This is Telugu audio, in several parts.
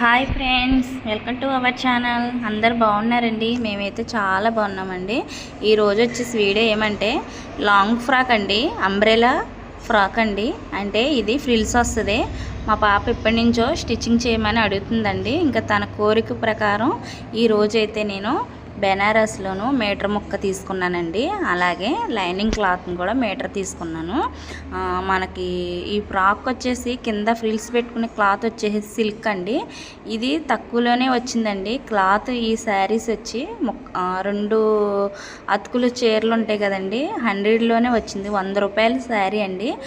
Hi friends welcome to our channel. అందరు బాగున్నారండి? మేమైతే చాలా బాగున్నామండి. ఈరోజు వచ్చేసి వీడియో ఏమంటే లాంగ్ ఫ్రాక్ అండి అంబ్రెలా ఫ్రాక్ అండి. అంటే ఇది ఫ్రిల్స్ వస్తుంది. మా పాప ఎప్పటి నుంచో స్టిచ్చింగ్ చేయమని అడుగుతుందండి. ఇంకా తన కోరిక ప్రకారం ఈ రోజైతే నేను బెనారస్లోను మీటర్ ముక్క తీసుకున్నానండి. అలాగే లైనింగ్ క్లాత్ని కూడా మీటర్ తీసుకున్నాను. మనకి ఈ ఫ్రాక్ వచ్చేసి కింద ఫ్రిల్స్ పెట్టుకునే క్లాత్ వచ్చేసి సిల్క్ అండి. ఇది తక్కువలోనే వచ్చిందండి. క్లాత్ ఈ శారీస్ వచ్చి రెండు అతుకులు చీరలు ఉంటాయి కదండి. హండ్రెడ్లోనే వచ్చింది. వంద రూపాయల శారీ అండి.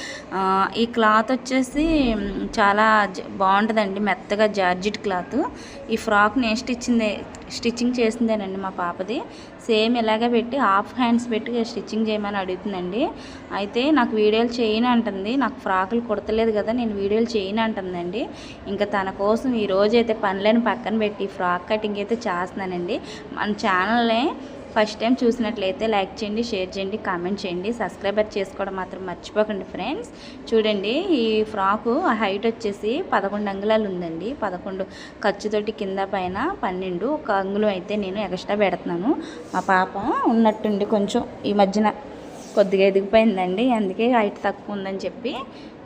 ఈ క్లాత్ వచ్చేసి చాలా జ- బాగుంటుందండి. మెత్తగా జార్జిట్ క్లాత్. ఈ ఫ్రాక్ నేను స్టిచ్చిందే స్టిచ్చింగ్ చేసిందేనండి మా పాపది. సేమ్ ఇలాగే పెట్టి హాఫ్ హ్యాండ్స్ పెట్టి స్టిచ్చింగ్ చేయమని అడుగుతుందండి. అయితే నాకు వీడియోలు చేయను అంటుంది. నాకు ఫ్రాకులు కుడతలేదు కదా నేను వీడియోలు చేయను అంటుందండి. ఇంకా తన కోసం ఈరోజు అయితే పనులను పక్కన పెట్టి ఫ్రాక్ కటింగ్ అయితే చేస్తున్నానండి. మన ఛానల్ని ఫస్ట్ టైం చూసినట్లయితే లైక్ చేయండి షేర్ చేయండి కామెంట్ చేయండి. సబ్స్క్రైబర్ చేసుకోవడం మాత్రం మర్చిపోకండి ఫ్రెండ్స్. చూడండి ఈ ఫ్రాకు హైట్ వచ్చేసి పదకొండు అంగుళాలు ఉందండి. పదకొండు ఖర్చుతోటి కింద పైన పన్నెండు. ఒక అంగుళం అయితే నేను ఎక్స్ట్రా పెడుతున్నాను. మా పాప ఉన్నట్టుండి కొంచెం ఈ మధ్యన కొద్దిగా ఎదిగిపోయిందండి. అందుకే హైట్ తక్కువ ఉందని చెప్పి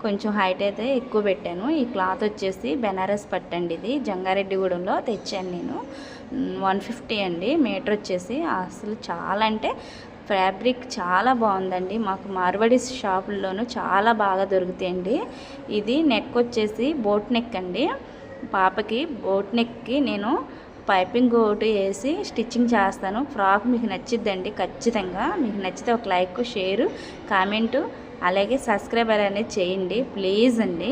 కొంచెం హైట్ అయితే ఎక్కువ పెట్టాను. ఈ క్లాత్ వచ్చేసి బెనారస్ పట్టండి ఇది. జంగారెడ్డిగూడెంలో తెచ్చాను నేను. వన్ ఫిఫ్టీ అండి. మీటర్ వచ్చేసి. అసలు చాలా అంటే ఫ్యాబ్రిక్ చాలా బాగుందండి. మాకు మార్వడి షాపుల్లోనూ చాలా బాగా దొరుకుతాయండి. ఇది నెక్ వచ్చేసి బోట్ నెక్ అండి. పాపకి బోట్ నెక్కి నేను పైపింగ్ ఒకటి వేసి స్టిచ్చింగ్ చేస్తాను. ఫ్రాక్ మీకు నచ్చిద్దండి ఖచ్చితంగా. మీకు నచ్చితే ఒక లైక్ షేర్ కామెంటు. అలాగే సబ్స్క్రైబర్ అనేది చేయండి ప్లీజ్ అండి.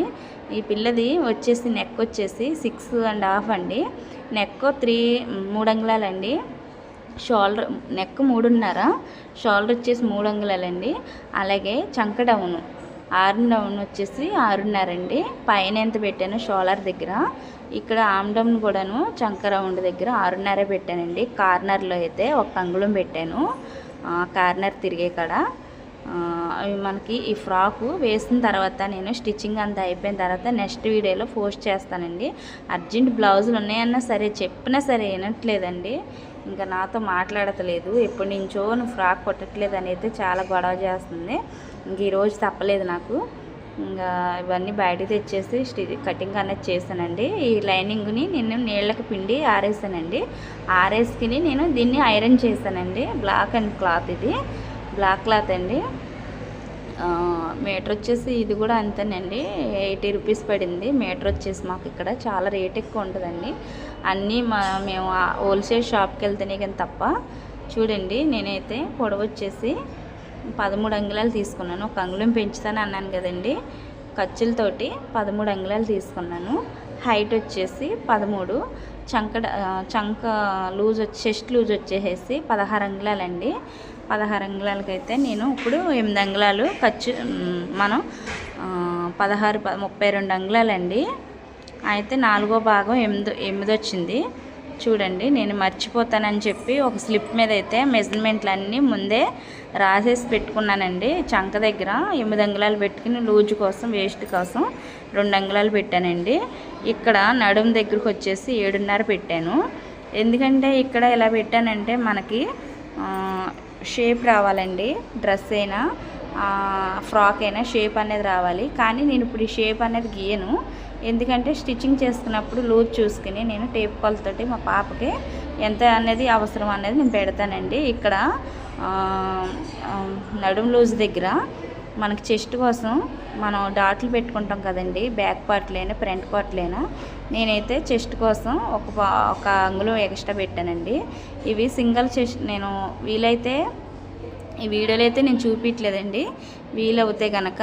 ఈ పిల్లది వచ్చేసి నెక్ వచ్చేసి సిక్స్ అండ్ హాఫ్ అండి. నెక్ త్రీ మూడు అంగుళాలండి. షోల్డర్ నెక్ మూడున్నర షోల్డర్ వచ్చేసి మూడు అంగుళాలండి. అలాగే చంక డౌను ఆరు డౌన్ వచ్చేసి ఆరున్నర అండి. పైన ఎంత పెట్టాను షోల్డర్ దగ్గర. ఇక్కడ ఆమ్ డౌన్ కూడాను చంక రౌండ్ దగ్గర ఆరున్నర పెట్టానండి. కార్నర్లో అయితే ఒక అంగుళం పెట్టాను. కార్నర్ తిరిగే కాడ. అవి మనకి ఈ ఫ్రాకు వేసిన తర్వాత నేను స్టిచ్చింగ్ అంతా అయిపోయిన తర్వాత నెక్స్ట్ వీడియోలో పోస్ట్ చేస్తానండి. అర్జెంట్ బ్లౌజులు ఉన్నాయన్నా సరే చెప్పినా సరే వినట్లేదండి. ఇంకా నాతో మాట్లాడతలేదు. ఎప్పటి నుంచో నువ్వు ఫ్రాక్ కొట్టట్లేదు అని అయితే చాలా గొడవ చేస్తుంది. ఇంక ఈరోజు తప్పలేదు నాకు. ఇంకా ఇవన్నీ బయటకు తెచ్చేసి స్టి కటింగ్ అనేది చేశానండి. ఈ లైనింగ్ని నేను నీళ్ళకి పిండి ఆరేసానండి. ఆరేసుకుని నేను దీన్ని ఐరన్ చేశానండి. బ్లాక్ అండ్ క్లాత్ ఇది. బ్లాక్ క్లాత్ అండి. మీటర్ వచ్చేసి ఇది కూడా అంతేనండి. ఎయిటీ రూపీస్ పడింది. మీటర్ వచ్చేసి మాకు ఇక్కడ చాలా రేట్ ఎక్కువ ఉంటుందండి. అన్నీ మా మేము ఆ హోల్సేల్ షాప్కి వెళ్తేనే కానీ తప్ప. చూడండి నేనైతే పొడవు వచ్చేసి పదమూడు అంగుళాలు తీసుకున్నాను. ఒక అంగుళం పెంచుతాను అన్నాను కదండి. ఖర్చులతోటి పదమూడు అంగుళాలు తీసుకున్నాను. హైట్ వచ్చేసి పదమూడు. చంక చంక లూజ్ వచ్చి చెస్ట్ లూజ్ వచ్చేసేసి పదహారు అంగుళాలండి. పదహారు అంగుళాలకైతే నేను ఇప్పుడు ఎనిమిది అంగుళాలు ఖర్చు మనం పదహారు ముప్పై రెండు అంగుళాలండి. అయితే నాలుగో భాగం ఎనిమిది ఎనిమిది వచ్చింది చూడండి నేను మర్చిపోతానని చెప్పి ఒక స్లిప్ మీద అయితే మెజర్మెంట్లన్నీ ముందే రాసేసి పెట్టుకున్నానండి. చంక దగ్గర ఎనిమిది అంగుళాలు పెట్టుకుని లూజు కోసం వేస్ట్ కోసం రెండు అంగుళాలు పెట్టానండి. ఇక్కడ నడుము దగ్గరకు వచ్చేసి ఏడున్నర పెట్టాను. ఎందుకంటే ఇక్కడ ఎలా పెట్టానంటే మనకి షేప్ రావాలండి డ్రెస్ అయినా ఫ్రాక్ అయినా షేప్ అనేది రావాలి. కానీ నేను ఇప్పుడు ఈ షేప్ అనేది గీయను. ఎందుకంటే స్టిచ్చింగ్ చేసుకున్నప్పుడు లూజ్ చూసుకుని నేను టేప్ కొలతోటి మా పాపకి ఎంత అనేది అవసరం అనేది నేను పెడతానండి. ఇక్కడ నడుం నడుము లూజ్ దగ్గర మనకి చెస్ట్ కోసం మనం డాట్లు పెట్టుకుంటాం కదండి బ్యాక్ పార్ట్లైనా ఫ్రంట్ పార్ట్లైనా నేనైతే చెస్ట్ కోసం ఒక పా- ఒక అంగుళం ఎక్స్ట్రా పెట్టానండి. ఇవి సింగిల్ చెస్ట్ నేను వీలైతే ఈ వీడియోలో అయితే నేను చూపించలేదండి. వీలవుతే కనుక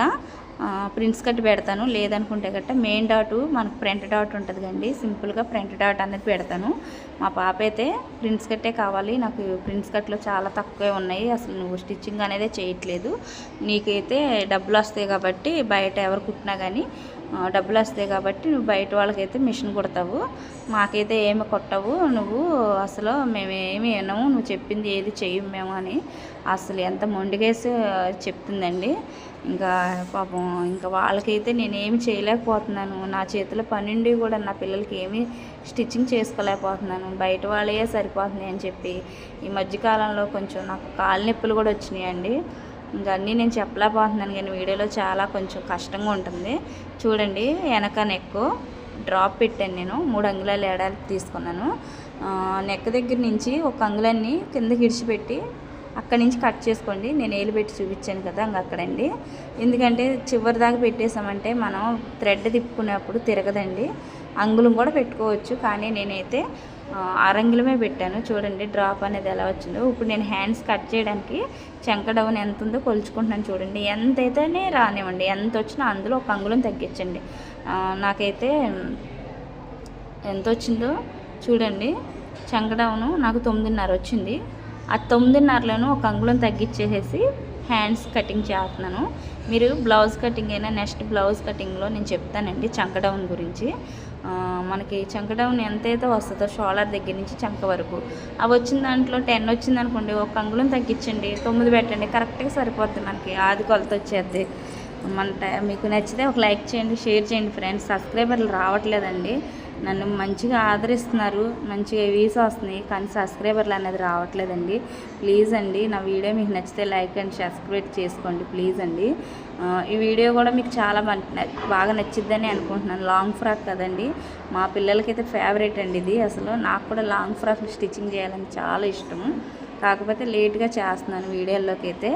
ప్రిన్స్ కట్ పెడతాను. లేదనుకుంటే గట్ట మెయిన్ డాట్ మనకు ఫ్రంట్ డాట్ ఉంటుంది కండి. సింపుల్గా ఫ్రంట్ డాట్ అనేది పెడతాను. మా పాప అయితే ప్రింట్స్ కట్టే కావాలి. నాకు ప్రింట్స్ కట్లో చాలా తక్కువే ఉన్నాయి. అసలు నువ్వు స్టిచ్చింగ్ అనేది చేయట్లేదు. నీకైతే డబ్బులు వస్తాయి కాబట్టి బయట ఎవరు కుట్టినా కానీ డబ్బులు వస్తాయి కాబట్టి నువ్వు బయట వాళ్ళకైతే మిషన్ కుడతావు. మాకైతే ఏమి కొట్టవు. నువ్వు అసలు మేమేమి వినము. నువ్వు చెప్పింది ఏది చెయ్యం మేము అని అసలు ఎంత మొండిగేసి చెప్తుందండి. ఇంకా పాపం ఇంకా వాళ్ళకైతే నేనేమి చేయలేకపోతున్నాను. నా చేతిలో పనుండి కూడా నా పిల్లలకి ఏమీ స్టిచ్చింగ్ చేసుకోలేకపోతున్నాను. బయట వాళ్ళే సరిపోతున్నాయి అని చెప్పి ఈ మధ్యకాలంలో కొంచెం నాకు కాళ్ళ నొప్పులు కూడా వచ్చినాయండి. ఇంకా అన్నీ నేను చెప్పలేకపోతున్నాను కానీ వీడియోలో చాలా కొంచెం కష్టంగా ఉంటుంది. చూడండి వెనక నెక్ డ్రాప్ పెట్టాను నేను. మూడు అంగుళాలు ఏడాది తీసుకున్నాను. నెక్ దగ్గర నుంచి ఒక అంగుళాన్ని కిందకి ఇడిచిపెట్టి అక్కడి నుంచి కట్ చేసుకోండి. నేను ఏలు పెట్టి చూపించాను కదా ఇంక అక్కడండి. ఎందుకంటే చివరి దాకా పెట్టేసామంటే మనం థ్రెడ్ తిప్పుకునేప్పుడు తిరగదండి. అంగుళం కూడా పెట్టుకోవచ్చు. కానీ నేనైతే ఆ, ఆరంగులమే పెట్టాను. చూడండి డ్రాప్ అనేది ఎలా వచ్చిందో. ఇప్పుడు నేను హ్యాండ్స్ కట్ చేయడానికి చెంక డౌన్ ఎంత ఉందో కొలుచుకుంటున్నాను చూడండి. ఎంత అయితేనే రానివ్వండి. ఎంత వచ్చినా అందులో ఒక అంగుళం తగ్గించండి. నాకైతే ఎంత వచ్చిందో చూడండి. చెంక డౌను నాకు తొమ్మిదిన్నర వచ్చింది. ఆ తొమ్మిదిన్నరలోను ఒక అంగుళం తగ్గించేసేసి హ్యాండ్స్ కటింగ్ చేస్తున్నాను. మీరు బ్లౌజ్ కటింగ్ అయినా నెక్స్ట్ బ్లౌజ్ కటింగ్లో నేను చెప్తానండి చంక డౌన్ గురించి. మనకి చంక డౌన్ ఎంతైతే వస్తుందో షోల్డర్ దగ్గర నుంచి చంక వరకు. అవి వచ్చిన దాంట్లో టెన్ వచ్చింది అనుకోండి ఒక అంగుళం తగ్గించండి తొమ్మిది పెట్టండి కరెక్ట్గా సరిపోద్ది మనకి. ఆది కొలత వచ్చేది మన మీకు నచ్చితే ఒక లైక్ చేయండి షేర్ చేయండి ఫ్రెండ్స్ సబ్స్క్రైబర్లు రావట్లేదండి. నన్ను మంచిగా ఆదరిస్తున్నారు మంచిగా వ్యూస్ వస్తున్నాయి కానీ సబ్స్క్రైబర్లు అనేది రావట్లేదండి. ప్లీజ్ అండి నా వీడియో మీకు నచ్చితే లైక్ అండ్ సబ్స్క్రైబ్ చేసుకోండి ప్లీజ్ అండి. ఈ వీడియో కూడా మీకు చాలా బాగా నచ్చిద్దని అనుకుంటున్నాను. లాంగ్ ఫ్రాక్ కదండి. మా పిల్లలకైతే ఫేవరెట్ అండి ఇది. అసలు నాకు కూడా లాంగ్ ఫ్రాక్ స్టిచ్చింగ్ చేయాలని చాలా ఇష్టము. కాకపోతే లేట్గా చేస్తున్నాను వీడియోల్లోకి అయితే.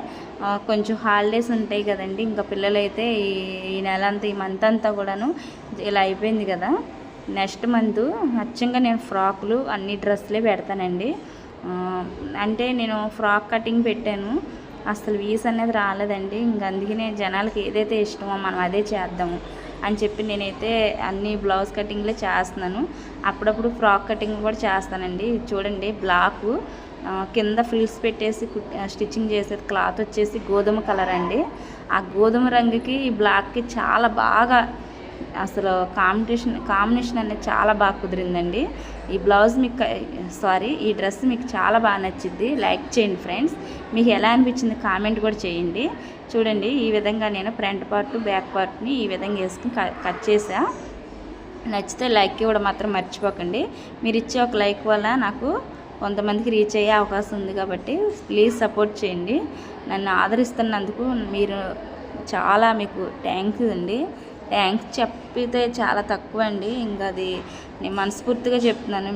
కొంచెం హాలిడేస్ ఉంటాయి కదండి. ఇంకా పిల్లలైతే ఈ ఈ నెల అంతా ఈ మంత్ అంతా కూడాను ఇలా అయిపోయింది కదా. నెక్స్ట్ మంత్ అచ్చంగా నేను ఫ్రాకులు అన్ని డ్రెస్సులే పెడతానండి. అంటే నేను ఫ్రాక్ కటింగ్ పెట్టాను. అసలు వీస్ అనేది రాలేదండి. ఇంక అందుకనే జనాలకి ఏదైతే ఇష్టమో మనం అదే చేద్దాము అని చెప్పి నేనైతే అన్ని బ్లౌజ్ కటింగ్లే చేస్తున్నాను. అప్పుడప్పుడు ఫ్రాక్ కటింగ్ కూడా చేస్తానండి. చూడండి బ్లాకు కింద ఫ్రిల్స్ పెట్టేసి స్టిచ్చింగ్ చేసేది క్లాత్ వచ్చేసి గోధుమ కలర్ అండి. ఆ గోధుమ రంగుకి ఈ బ్లాక్కి చాలా బాగా అసలు కాంపిటీషన్ కాంబినేషన్ అనేది చాలా బాగా కుదిరిందండి. ఈ బ్లౌజ్ మీకు సారీ ఈ డ్రెస్ మీకు చాలా బాగా నచ్చింది లైక్ చేయండి ఫ్రెండ్స్. మీకు ఎలా అనిపించింది కామెంట్ కూడా చేయండి. చూడండి ఈ విధంగా నేను ఫ్రంట్ పార్ట్ బ్యాక్ పార్ట్ని ఈ విధంగా వేసుకుని క- కట్ చేసా. నచ్చితే లైక్ ఇవ్వడం మాత్రం మర్చిపోకండి. మీరు ఇచ్చే ఒక లైక్ వల్ల నాకు కొంతమందికి రీచ్ అయ్యే అవకాశం ఉంది కాబట్టి ప్లీజ్ సపోర్ట్ చేయండి. నన్ను ఆదరిస్తున్నందుకు మీరు చాలా మీకు థ్యాంక్స్ అండి. థ్యాంక్స్ చెప్పితే చాలా తక్కువ అండి ఇంకా అది నేను మనస్ఫూర్తిగా చెప్తున్నాను.